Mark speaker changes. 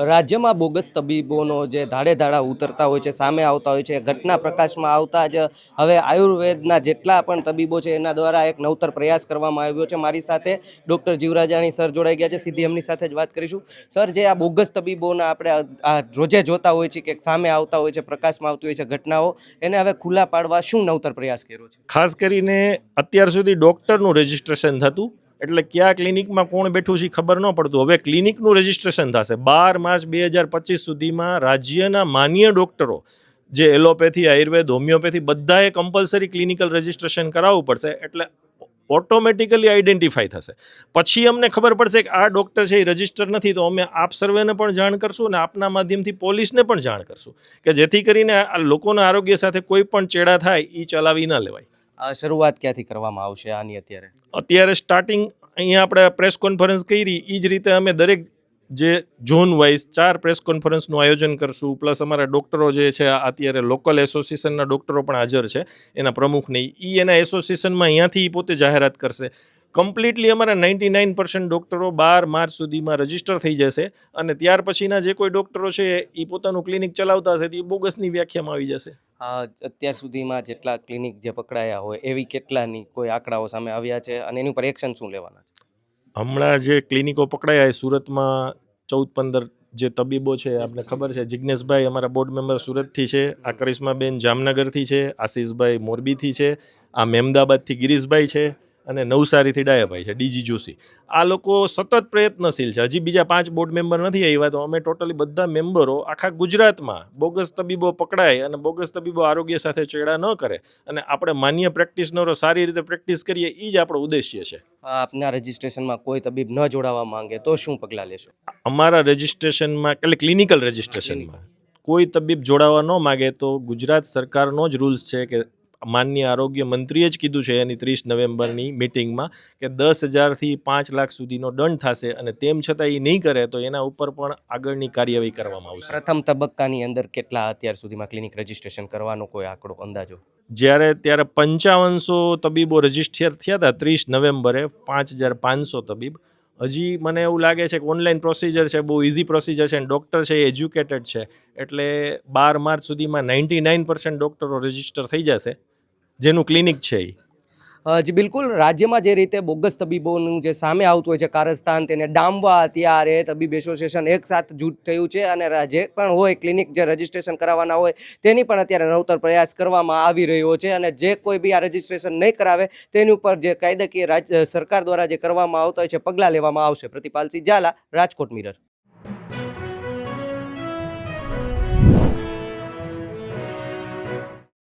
Speaker 1: રાજ્યમાં બોગસ તબીબોનો જે ધાડે ધાડા ઉતરતા હોય છે, સામે આવતા હોય છે, ઘટના પ્રકાશમાં આવતા જ હવે આયુર્વેદના જેટલા પણ તબીબો છે, એના દ્વારા એક નવતર પ્રયાસ કરવામાં આવ્યો છે. મારી સાથે ડૉક્ટર જીવરાજાની સર જોડાઈ ગયા છે. સીધી એમની સાથે જ વાત કરીશું. સર, જે આ બોગસ તબીબોના આપણે આ રોજે જોતા હોય છે કે સામે આવતા હોય છે, પ્રકાશમાં આવતી હોય છે ઘટનાઓ, એને હવે ખુલ્લા પાડવા શું નવતર પ્રયાસ કર્યો છે?
Speaker 2: ખાસ કરીને અત્યાર સુધી ડૉક્ટરનું રજિસ્ટ્રેશન થતું એટલે કયા ક્લિનિકમાં કોણ બેઠું છે ખબર ન પડતું. હવે ક્લિનિકનું રજિસ્ટ્રેશન થશે. બાર માર્ચ બે હજાર પચીસ સુધીમાં રાજ્યના માન્ય ડૉક્ટરો, જે એલોપેથી, આયુર્વેદ, હોમિયોપેથી, બધાએ કમ્પલસરી ક્લિનિકલ રજિસ્ટ્રેશન કરાવવું પડશે. એટલે ઓટોમેટિકલી આઈડેન્ટિફાઈ થશે. પછી અમને ખબર પડશે કે આ ડૉક્ટર છે એ રજિસ્ટર નથી, તો અમે આપ સર્વેને પણ જાણ કરશું અને આપના માધ્યમથી પોલીસને પણ જાણ કરશું કે જેથી કરીને આ લોકોના આરોગ્ય સાથે કોઈ પણ ચેડા થાય એ ચલાવી ન લેવાય.
Speaker 1: શરૂઆત ક્યાંથી કરવામાં આવશે આની અત્યારે?
Speaker 2: અત્યારે સ્ટાર્ટિંગ અહીંયા આપણે પ્રેસ કોન્ફરન્સ કરી એ જ રીતે અમે દરેક જે ઝોન વાઇઝ ચાર પ્રેસ કોન્ફરન્સનું આયોજન કરશું પ્લસ અમારા ડૉક્ટરો જે છે અત્યારે લોકલ એસોસિએશનના ડૉક્ટરો પણ હાજર છે, એના પ્રમુખને. એ એના એસોસિએશનમાં અહીંયાથી પોતે જાહેરાત કરશે. કમ્પ્લીટલી અમારા નાઇન્ટી નાઇન પર્સન્ટ ડૉક્ટરો બાર માર્ચ સુધીમાં રજિસ્ટર થઈ જશે અને ત્યાર પછીના જે કોઈ ડૉક્ટરો છે એ પોતાનું ક્લિનિક ચલાવતા હશે, તો એ બોગસની વ્યાખ્યામાં આવી જશે.
Speaker 1: અત્યાર સુધીમાં જેટલા ક્લિનિક જે પકડાયા હોય, એવી કેટલાની કોઈ આંકડાઓ સામે આવ્યા છે અને એની ઉપર એક્શન શું લેવાના છે?
Speaker 2: હમણાં જે ક્લિનિકો પકડાયા એ સુરતમાં ચૌદ પંદર જે તબીબો છે આપણે ખબર છે જિજ્ઞેશભાઈ અમારા બોર્ડ મેમ્બર સુરતથી છે, આ કરિશ્માબેન જામનગરથી છે, આશીષભાઈ મોરબીથી છે, આ મહેમદાબાદથી ગિરીશભાઈ છે અને નવસારીથી ડાયાભાઈ છે ડીજી જોશી. આ લોકો સતત પ્રયત્નશીલ છે. હજી બીજા પાંચ બોર્ડ મેમ્બર નથી આવ્યા તો અમે ટોટલી બધા મેમ્બરો આખા ગુજરાતમાં બોગસ તબીબો પકડાય અને બોગસ તબીબો આરોગ્ય સાથે ચેડા ન કરે અને આપણે માન્ય પ્રેક્ટિશનરો સારી રીતે પ્રેક્ટિસ કરીએ એ જ આપણો ઉદ્દેશ્ય છે.
Speaker 1: આપના રજિસ્ટ્રેશનમાં કોઈ તબીબ ન જોડાવા માંગે તો શું પગલાં લેશો?
Speaker 2: અમારા રજિસ્ટ્રેશનમાં એટલે ક્લિનિકલ રજિસ્ટ્રેશનમાં કોઈ તબીબ જોડાવા ન માગે તો ગુજરાત સરકારનો જ રૂલ્સ છે કે માન્ય આરોગ્ય મંત્રીએ જ કીધું છે એની ત્રીસ નવેમ્બરની મિટિંગમાં કે દસ હજારથી પાંચ લાખ સુધીનો દંડ થશે અને તેમ છતાં એ નહીં કરે તો એના ઉપર પણ આગળની કાર્યવાહી કરવામાં આવશે.
Speaker 1: પ્રથમ તબક્કાની અંદર કેટલા અત્યાર સુધીમાં ક્લિનિક રજિસ્ટ્રેશન કરવાનો કોઈ આંકડો અંદાજો?
Speaker 2: જ્યારે ત્યારે પંચાવનસો તબીબો રજિસ્ટર થયા હતા ત્રીસ નવેમ્બરે પાંચ હજાર પાંચસો તબીબ. હજી મને એવું લાગે છે કે ઓનલાઈન પ્રોસિજર છે બહુ ઇઝી પ્રોસિજર છે અને ડૉક્ટર છે એ એજ્યુકેટેડ છે. એટલે બાર માર્ચ સુધીમાં નાઇન્ટી નાઇન પર્સન્ટ ડૉક્ટરો રજિસ્ટર થઈ જશે. જેનું ક્લિનિક છે એ
Speaker 1: જી, બિલકુલ. રાજ્યમાં જે રીતે બોગસ તબીબોનું જે સામે આવતું હોય છે, કારસ્તાન, તેને ડામવા અત્યારે તબીબ એસોસિએશન એક સાથ જૂથ થયું છે અને જે પણ હોય ક્લિનિક જે રજિસ્ટ્રેશન કરાવવાના હોય, તેની પણ અત્યારે નવતર પ્રયાસ કરવામાં આવી રહ્યો છે અને જે કોઈ બી આ રજિસ્ટ્રેશન નહીં કરાવે, તેની ઉપર જે કાયદાકીય રાજ, સરકાર દ્વારા જે કરવામાં આવતા હોય છે, પગલાં લેવામાં આવશે. પ્રતિપાલસિંહ ઝાલા, રાજકોટ મિરર.